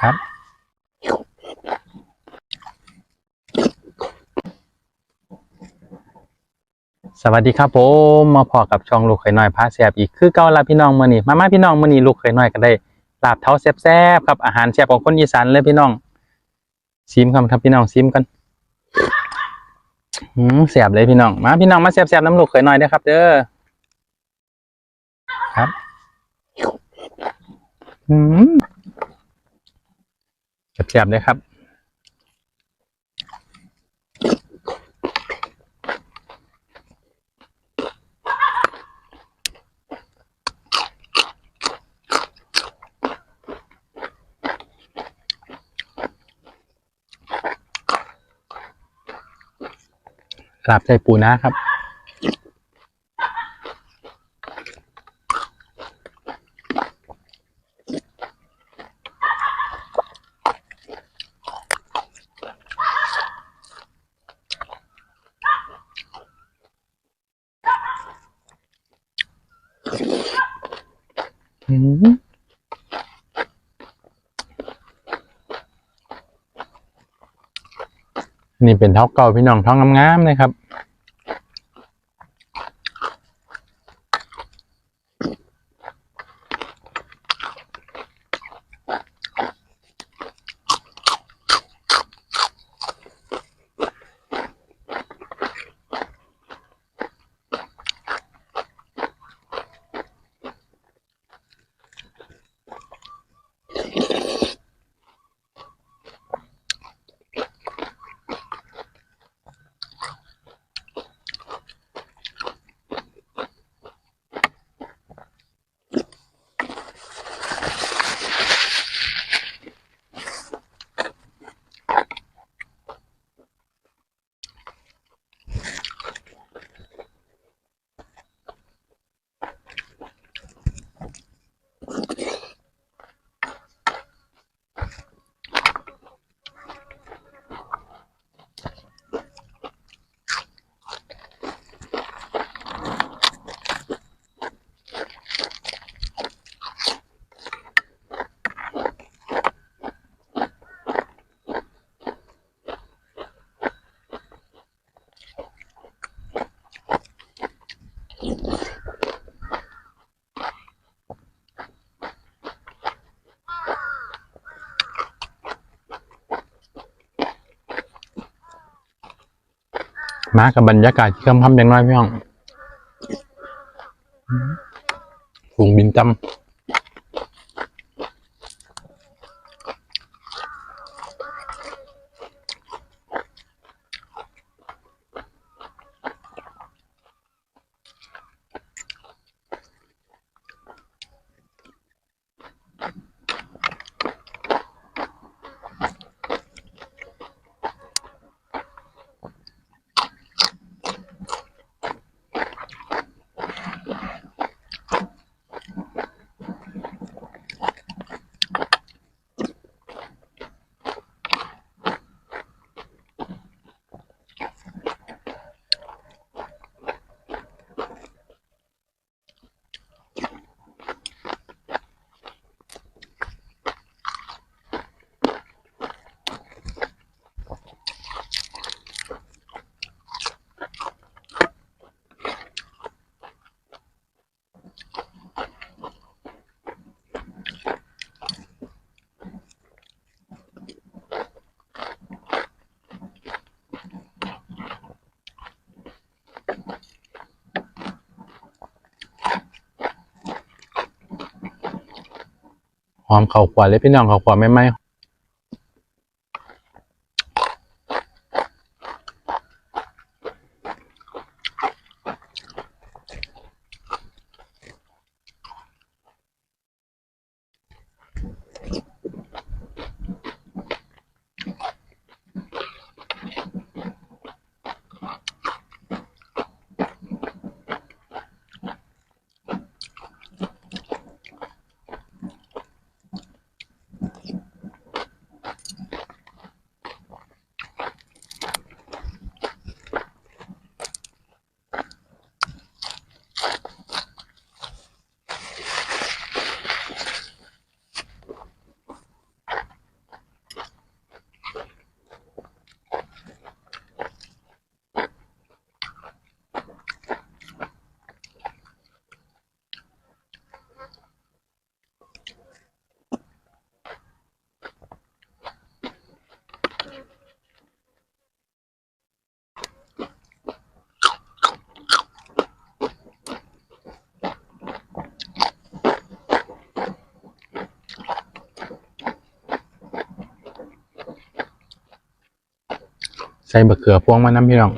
ครับ สวัสดีครับผมมาพอกับช่องลูกเขยน้อยพาแซบอีกคือเก่าละพี่น้องมื้อนี้มามาพี่น้องมื้อนี้ลูกเขยน้อยก็ได้ลาบเท้าแซ่บๆครับอาหารแซ่บของคนอีสานเลยพี่น้องซิมครับครับพี่น้องซิมกันอืมแซ่บเลยพี่น้องมาพี่น้องมาแซ่บๆน้ำลูกเขยน้อยเด้อครับ เด้อครับ อืม แซ่บๆเลยครับลาบใส่ปูนะครับ นี่เป็นเท้าเก่าพี่น้องท้องงามๆเลยครับ มากับบรรยากาศที่คำคำอย่างน้อยพี่น้องฝูงบินจำ หอมเข่าขวาเลยพี่น้องเข่าขวาไม่ไหม ใส่บะเขือพวงมาน้ำพี่น้อง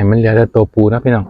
ให้มันเหลือแต่ตัวปูนะพี่น้อง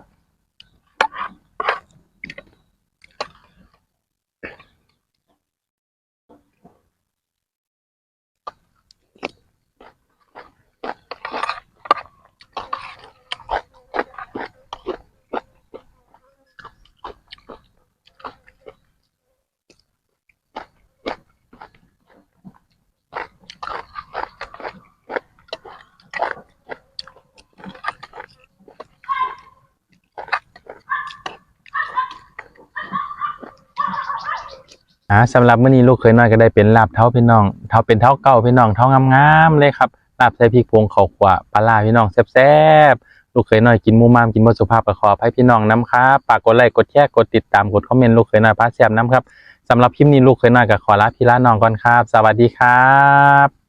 อ่าสำหรับมื้อนี้ลูกเคยน้อยก็ได้เป็นลาบเท้าพี่น้องเท้าเป็นเท้าเก่าพี่น้องเท้างามๆเลยครับลาบใส่พริกพวงข้าวขวาปลาร้าพี่น้องแซ่บๆลูกเคยน้อยกินมูมามกินบ่สุภาพก็ขออให้พี่น้องน้ำครับฝากกดไลค์กดแชร์กดติดตามกดคอมเมนต์ลูกเคยน้อยพาแซ่บน้ำครับสำหรับคลิปนี้ลูกเคยน้อยก็ขอลาพี่ลาน้องก่อนครับ สวัสดีครับ